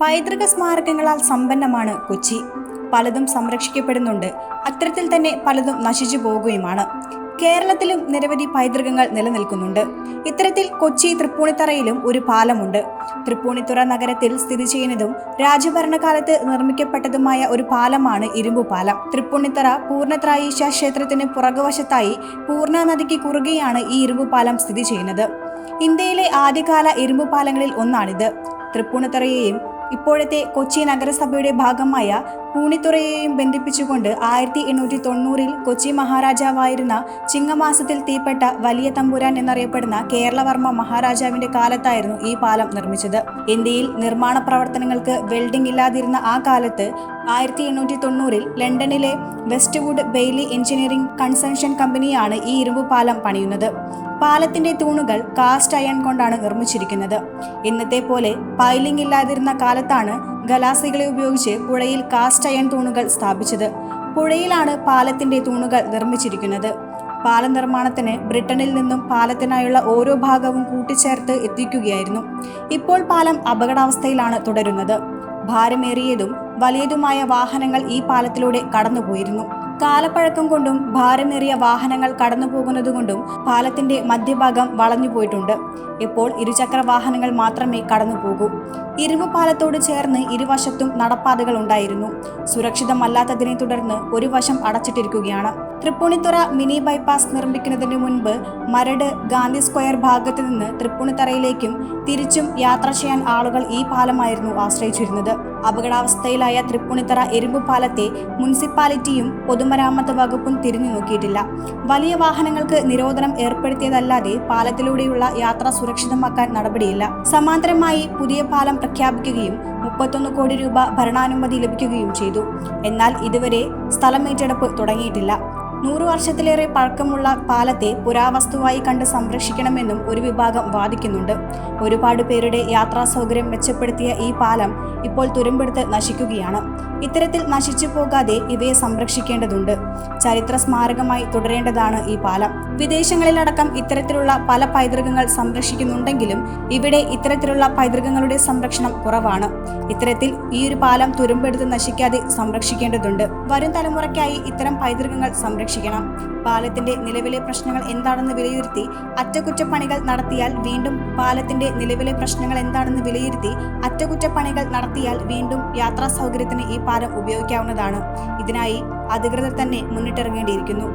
പൈതൃക സ്മാരകങ്ങളാൽ സമ്പന്നമാണ് കൊച്ചി. പലതും സംരക്ഷിക്കപ്പെടുന്നുണ്ട്. അത്തരത്തിൽ തന്നെ പലതും നശിച്ചു പോകുകയുമാണ്. കേരളത്തിലും നിരവധി പൈതൃകങ്ങൾ നിലനിൽക്കുന്നുണ്ട്. ഇത്തരത്തിൽ കൊച്ചി തൃപ്പൂണിത്തറയിലും ഒരു പാലമുണ്ട്. തൃപ്പൂണിത്തുറ നഗരത്തിൽ സ്ഥിതി ചെയ്യുന്നതും രാജഭരണകാലത്ത് നിർമ്മിക്കപ്പെട്ടതുമായ ഒരു പാലമാണ് ഇരുമ്പു പാലം തൃപ്പൂണിത്തറ പൂർണത്രായീശ ക്ഷേത്രത്തിന് പുറകുവശത്തായി പൂർണ നദിക്ക് കുറുകെയാണ് ഈ ഇരുമ്പു പാലം സ്ഥിതി ചെയ്യുന്നത്. ഇന്ത്യയിലെ ആദ്യകാല ഇരുമ്പു പാലങ്ങളിൽ ഒന്നാണിത്. തൃപ്പൂണിത്തുറയെയും ഇപ്പോഴത്തെ കൊച്ചി നഗരസഭയുടെ ഭാഗമായ പൂണിത്തുറയെയും ബന്ധിപ്പിച്ചുകൊണ്ട് ആയിരത്തി എണ്ണൂറ്റി തൊണ്ണൂറിൽ കൊച്ചി മഹാരാജാവായിരുന്ന ചിങ്ങമാസത്തിൽ തീപ്പെട്ട വലിയ തമ്പുരാൻ എന്നറിയപ്പെടുന്ന കേരളവർമ്മ മഹാരാജാവിന്റെ കാലത്തായിരുന്നു ഈ പാലം നിർമ്മിച്ചത്. ഇന്ത്യയിൽ നിർമ്മാണ പ്രവർത്തനങ്ങൾക്ക് വെൽഡിംഗ് ഇല്ലാതിരുന്ന ആ കാലത്ത് ആയിരത്തി എണ്ണൂറ്റി തൊണ്ണൂറിൽ ലണ്ടനിലെ വെസ്റ്റ്വുഡ് ബെയ്ലി എഞ്ചിനീയറിംഗ് കൺസൾഷൻ കമ്പനിയാണ് ഈ ഇരുമ്പ് പാലം പണിയുന്നത്. പാലത്തിന്റെ തൂണുകൾ കാസ്റ്റ് അയൺ കൊണ്ടാണ് നിർമ്മിച്ചിരിക്കുന്നത്. ഇന്നത്തെ പോലെ പൈലിംഗ് ഇല്ലാതിരുന്ന കാലത്താണ് ഗലാസികളെ ഉപയോഗിച്ച് പുഴയിൽ കാസ്റ്റ് അയൺ തൂണുകൾ സ്ഥാപിച്ചത്. പുഴയിലാണ് പാലത്തിന്റെ തൂണുകൾ നിർമ്മിച്ചിരിക്കുന്നത്. പാല നിർമ്മാണത്തിന് ബ്രിട്ടനിൽ നിന്നും പാലത്തിനായുള്ള ഓരോ ഭാഗവും കൂട്ടിച്ചേർത്ത് എത്തിക്കുകയായിരുന്നു. ഇപ്പോൾ പാലം അപകടാവസ്ഥയിലാണ് തുടരുന്നത്. ഭാരമേറിയതും വലിയതുമായ വാഹനങ്ങൾ ഈ പാലത്തിലൂടെ കടന്നുപോയിരുന്നു. കാലപ്പഴക്കം കൊണ്ടും ഭാരമേറിയ വാഹനങ്ങൾ കടന്നു കടന്നുപോകുന്നതുകൊണ്ടും പാലത്തിന്റെ മധ്യഭാഗം വളഞ്ഞുപോയിട്ടുണ്ട്. ഇപ്പോൾ ഇരുചക്ര വാഹനങ്ങൾ മാത്രമേ കടന്നുപോകൂ. ഇരുമ്പ് പാലത്തോട് ചേർന്ന് ഇരുവശത്തും നടപ്പാതകൾ ഉണ്ടായിരുന്നു. സുരക്ഷിതമല്ലാത്തതിനെ തുടർന്ന് ഒരു വശം അടച്ചിട്ടിരിക്കുകയാണ്. തൃപ്പൂണിത്തുറ മിനി ബൈപ്പാസ് നിർമ്മിക്കുന്നതിന് മുൻപ് മരട് ഗാന്ധി സ്ക്വയർ ഭാഗത്ത് നിന്ന് തൃപ്പൂണിത്തറയിലേക്കും തിരിച്ചും യാത്ര ചെയ്യാൻ ആളുകൾ ഈ പാലമായിരുന്നു ആശ്രയിച്ചിരുന്നത്. അപകടാവസ്ഥയിലായ തൃപ്പൂണിത്തറ എരുമ്പ് പാലത്തെ മുനിസിപ്പാലിറ്റിയും പൊതുമരാമത്ത് വകുപ്പും തിരിഞ്ഞു നോക്കിയിട്ടില്ല. വലിയ വാഹനങ്ങൾക്ക് നിരോധനം ഏർപ്പെടുത്തിയതല്ലാതെ പാലത്തിലൂടെയുള്ള യാത്ര സുരക്ഷിതമാക്കാൻ നടപടിയില്ല. സമാന്തരമായി പുതിയ പാലം പ്രഖ്യാപിക്കുകയും മുപ്പത്തൊന്ന് കോടി രൂപ ഭരണാനുമതി ലഭിക്കുകയും ചെയ്തു. എന്നാൽ ഇതുവരെ സ്ഥലമേറ്റെടുപ്പ് തുടങ്ങിയിട്ടില്ല. നൂറു വർഷത്തിലേറെ പഴക്കമുള്ള പാലത്തെ പുരാവസ്തുവായി കണ്ട് സംരക്ഷിക്കണമെന്നും ഒരു വിഭാഗം വാദിക്കുന്നുണ്ട്. ഒരുപാട് പേരുടെ യാത്രാ സൗകര്യം മെച്ചപ്പെടുത്തിയ ഈ പാലം ഇപ്പോൾ തുരുമ്പെടുത്ത് നശിക്കുകയാണ്. ഇത്തരത്തിൽ നശിച്ചു പോകാതെ ഇവയെ സംരക്ഷിക്കേണ്ടതുണ്ട്. ചരിത്ര സ്മാരകമായി തുടരേണ്ടതാണ് ഈ പാലം. വിദേശങ്ങളിലടക്കം ഇത്തരത്തിലുള്ള പല പൈതൃകങ്ങൾ സംരക്ഷിക്കുന്നുണ്ടെങ്കിലും ഇവിടെ ഇത്തരത്തിലുള്ള പൈതൃകങ്ങളുടെ സംരക്ഷണം കുറവാണ്. ഇത്തരത്തിൽ ഈ ഒരു പാലം തുരുമ്പെടുത്ത് നശിക്കാതെ സംരക്ഷിക്കേണ്ടതുണ്ട്. വരും തലമുറയ്ക്കായി ഇത്തരം പൈതൃകങ്ങൾ സംരക്ഷിക്കണം. പാലത്തിന്റെ നിലവിലെ പ്രശ്നങ്ങൾ എന്താണെന്ന് വിലയിരുത്തി അറ്റകുറ്റപ്പണികൾ നടത്തിയാൽ വീണ്ടും പാലത്തിന്റെ നിലവിലെ പ്രശ്നങ്ങൾ എന്താണെന്ന് വിലയിരുത്തി അറ്റകുറ്റപ്പണികൾ നടത്തിയാൽ വീണ്ടും യാത്രാ സൗകര്യത്തിന് ഈ പാലം ഉപയോഗിക്കാവുന്നതാണ്. ഇതിനായി അധികൃതർ തന്നെ മുന്നിട്ടിറങ്ങേണ്ടിയിരിക്കുന്നു.